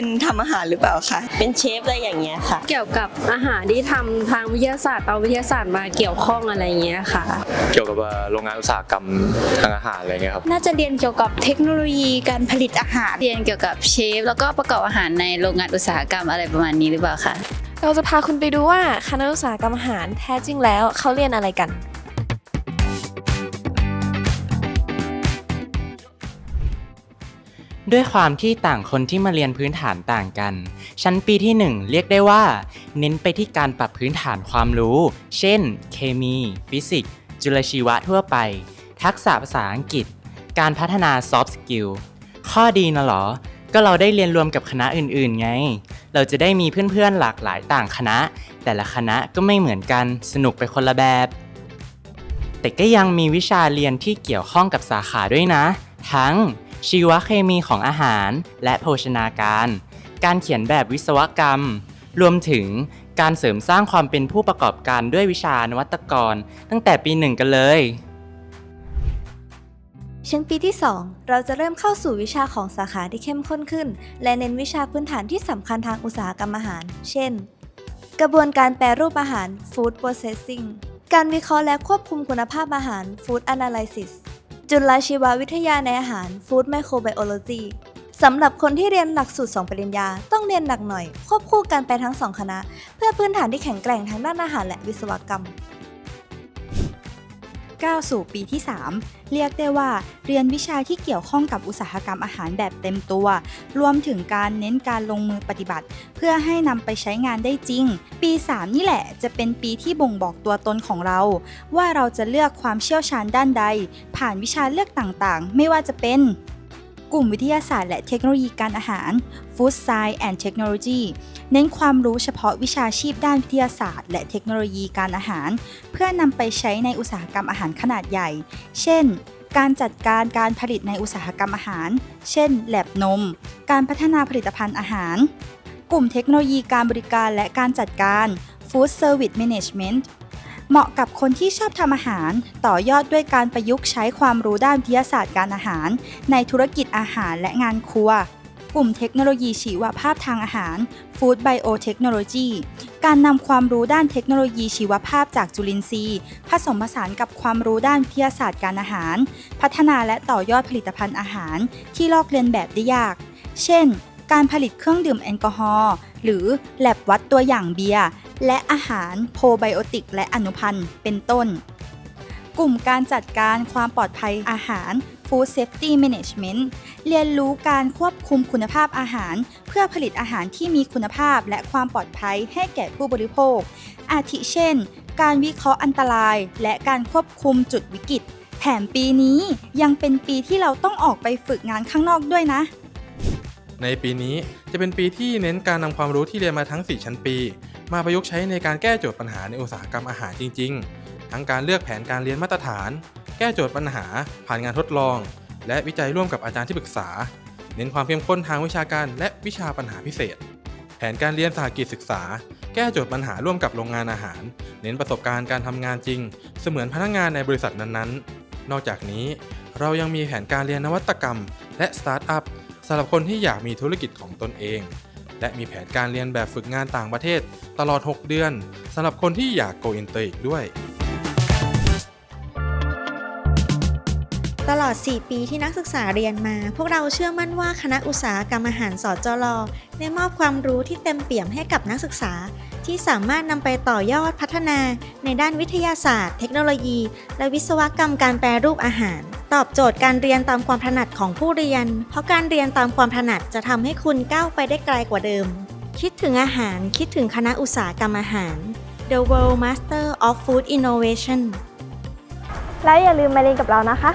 เป็นทำอาหารหรือเปล่าคะเป็นเชฟอะไรอย่างเงี้ยค่ะ เกี่ยวกับอาหารที่ทำทางวิทยาศาสตร์เอาวิทยาศาสตร์มาเกี่ยวข้องอะไรอย่างเงี้ยค่ะ เกี่ยวกับเอ่อโรงงานอุตสาหกรรมทางอาหารอะไรเงี้ยครับน่าจะเรียนเกี่ยวกับเทคโนโลยีการผลิตอาหารเรียนเกี่ยวกับเชฟแล้วก็ประกอบอาหารในโรงงานอุตสาหกรรมอะไรประมาณนี้หรือเปล่าคะเราจะพาคุณไปดูว่าคณะอุตสาหกรรมอาหารแท้จริงแล้วเขาเรียนอะไรกัน ด้วยความที่ต่างคนที่มาเรียนพื้นฐานต่างกัน ชั้นปีที่ 1 เรียกได้ว่า เน้นไปที่การปรับพื้นฐานความรู้ เช่น เคมี ฟิสิกส์จุลชีวะทั่วไป ทักษะภาษาอังกฤษ การพัฒนา soft skill ข้อดีนะเหรอ ก็เราได้เรียนรวมกับคณะอื่นๆ ไง เราจะได้มีเพื่อนๆหลากหลายต่างคณะ แต่ละคณะก็ไม่เหมือนกันสนุกไปคนละแบบ แต่ก็ยังมีวิชาเรียนที่เกี่ยวข้องกับสาขาด้วยนะ ทั้ง ชีวเคมีของอาหาร และโภชนาการ การเขียนแบบวิศวกรรม รวมถึงการเสริมสร้างความเป็นผู้ประกอบการด้วยวิชานวัตกร ตั้งแต่ปีหนึ่งกันเลยชั้นปีที่ 2 เราจะเริ่มเข้าสู่วิชาของสาขาที่เข้มข้นขึ้น และเน้นวิชาพื้นฐานที่สำคัญทางอุตสาหกรรมอาหาร เช่น กระบวนการแปรรูปอาหาร Food Processing การวิเคราะห์และควบคุมคุณภาพอาหาร Food Analysis จุลชีววิทยาในอาหาร Food Microbiology สำหรับคนที่เรียนหลักสูตร 2 ปริญญา ต้องเรียนหนักหน่อย ควบคู่กันไปทั้งสองคณะ เพื่อพื้นฐานที่แข็งแกร่งทั้งด้านอาหารและวิศวกรรม ก้าวสู่ปีที่ 3 เรียกได้ว่าเรียนวิชาที่เกี่ยวข้องกับอุตสาหกรรมอาหารแบบเต็มตัว รวมถึงการเน้นการลงมือปฏิบัติ เพื่อให้นำไปใช้งานได้จริง ปี 3 นี่แหละจะเป็นปีที่บ่งบอกตัวตนของเรา ว่าเราจะเลือกความเชี่ยวชาญด้านใด ผ่านวิชาเลือกต่างๆ ไม่ว่าจะเป็น กลุ่มวิทยาศาสตร์และเทคโนโลยีการอาหาร Food Science and Technology เน้นความรู้เฉพาะวิชาชีพด้านวิทยาศาสตร์ และเทคโนโลยีการอาหาร เพื่อนำไปใช้ในอุตสาหกรรมอาหารขนาดใหญ่ เช่น การจัดการการผลิตในอุตสาหกรรมอาหาร เช่น แลบนม การพัฒนาผลิตภัณฑ์อาหาร กลุ่มเทคโนโลยีการบริการและการจัดการ Food Service Management เหมาะกับคนที่ชอบทำอาหาร ต่อยอดด้วยการประยุกต์ใช้ความรู้ด้านวิทยาศาสตร์การอาหาร ในธุรกิจอาหารและงานครัว กลุ่มเทคโนโลยีชีวภาพทางอาหาร Food Biotechnology การนำความรู้ด้านเทคโนโลยีชีวภาพจากจุลินทรีย์ ผสมผสานกับความรู้ด้านวิทยาศาสตร์การอาหาร พัฒนาและต่อยอดผลิตภัณฑ์อาหารที่ลอกเลียนแบบได้ยาก เช่น การผลิตเครื่องดื่มแอลกอฮอล์หรือแลบวัดตัวอย่างเบียร์ และอาหารโพไบโอติกและอนุพันธ์ เป็นต้น กลุ่มการจัดการความปลอดภัยอาหาร Food Safety Management เรียนรู้การควบคุมคุณภาพอาหาร เพื่อผลิตอาหารที่มีคุณภาพและความปลอดภัยให้แก่ผู้บริโภค อาทิเช่น การวิเคราะห์อันตราย และการควบคุมจุดวิกฤต แถมปีนี้ยังเป็นปีที่เราต้องออกไปฝึกงานข้างนอกด้วยนะ ในปีนี้จะเป็นปีที่เน้นการนำความรู้ที่เรียนมาทั้ง 4 ชั้นปี มาประยุกต์ใช้ในการแก้โจทย์ปัญหาในอุตสาหกรรมอาหารจริง ๆ ทั้งการเลือกแผนการเรียนมาตรฐาน แก้โจทย์ปัญหา ผ่านงานทดลอง และวิจัยร่วมกับอาจารย์ที่ปรึกษา เน้นความเข้มข้นทางวิชาการ และวิชาปัญหาพิเศษ แผนการเรียนสาหกิจศึกษา แก้โจทย์ปัญหาร่วมกับโรงงานอาหาร เน้นประสบการณ์การทำงานจริง เสมือนพนักงานในบริษัทนั้นๆ นอกจากนี้ เรายังมีแผนการเรียนนวัตกรรม และสตาร์ทอัพสำหรับคนที่อยากมีธุรกิจของตนเอง และมีแผนการเรียนแบบฝึกงานต่างประเทศ ตลอด 6 เดือนสำหรับคนที่อยากโกอินเตอร์อีกด้วยตลอด 4 ปีที่นักศึกษาเรียนมา พวกเราเชื่อมั่นว่าคณะอุตสาหกรรมอาหารสอจรได้มอบความรู้ที่เต็มเปี่ยมให้กับนักศึกษา ที่สามารถนำไปต่อยอดพัฒนา ในด้านวิทยาศาสตร์ เทคโนโลยี และวิศวกรรมการแปรรูปอาหาร ตอบโจทย์การเรียนตามความถนัดของผู้เรียน เพราะการเรียนตามความถนัดจะทำให้คุณก้าวไปได้ไกลกว่าเดิม คิดถึงอาหาร คิดถึงคณะอุตสาหกรรมอาหาร The World Master of Food Innovation และอย่าลืมมาเรียนกับเรานะคะ